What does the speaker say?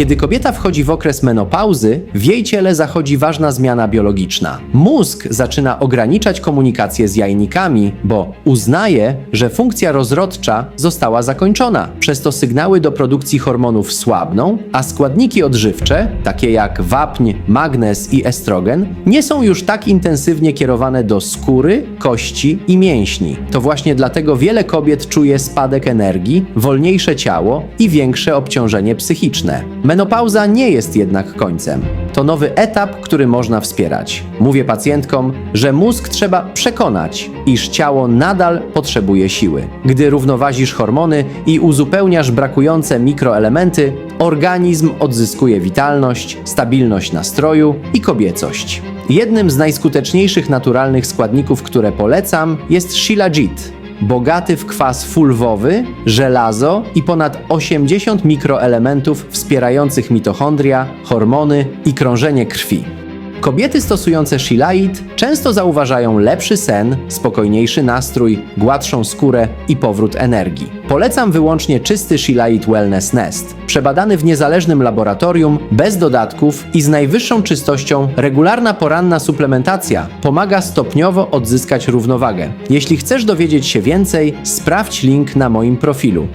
Kiedy kobieta wchodzi w okres menopauzy, w jej ciele zachodzi ważna zmiana biologiczna. Mózg zaczyna ograniczać komunikację z jajnikami, bo uznaje, że funkcja rozrodcza została zakończona. Przez to sygnały do produkcji hormonów słabną, a składniki odżywcze, takie jak wapń, magnez i estrogen, nie są już tak intensywnie kierowane do skóry, kości i mięśni. To właśnie dlatego wiele kobiet czuje spadek energii, wolniejsze ciało i większe obciążenie psychiczne. Menopauza nie jest jednak końcem. To nowy etap, który można wspierać. Mówię pacjentkom, że mózg trzeba przekonać, iż ciało nadal potrzebuje siły. Gdy równoważysz hormony i uzupełniasz brakujące mikroelementy, organizm odzyskuje witalność, stabilność nastroju i kobiecość. Jednym z najskuteczniejszych naturalnych składników, które polecam, jest shilajit. Bogaty w kwas fulwowy, żelazo i ponad 80 mikroelementów wspierających mitochondria, hormony i krążenie krwi. Kobiety stosujące Shilait często zauważają lepszy sen, spokojniejszy nastrój, gładszą skórę i powrót energii. Polecam wyłącznie czysty Shilait Wellness Nest. Przebadany w niezależnym laboratorium, bez dodatków i z najwyższą czystością, regularna poranna suplementacja pomaga stopniowo odzyskać równowagę. Jeśli chcesz dowiedzieć się więcej, sprawdź link na moim profilu.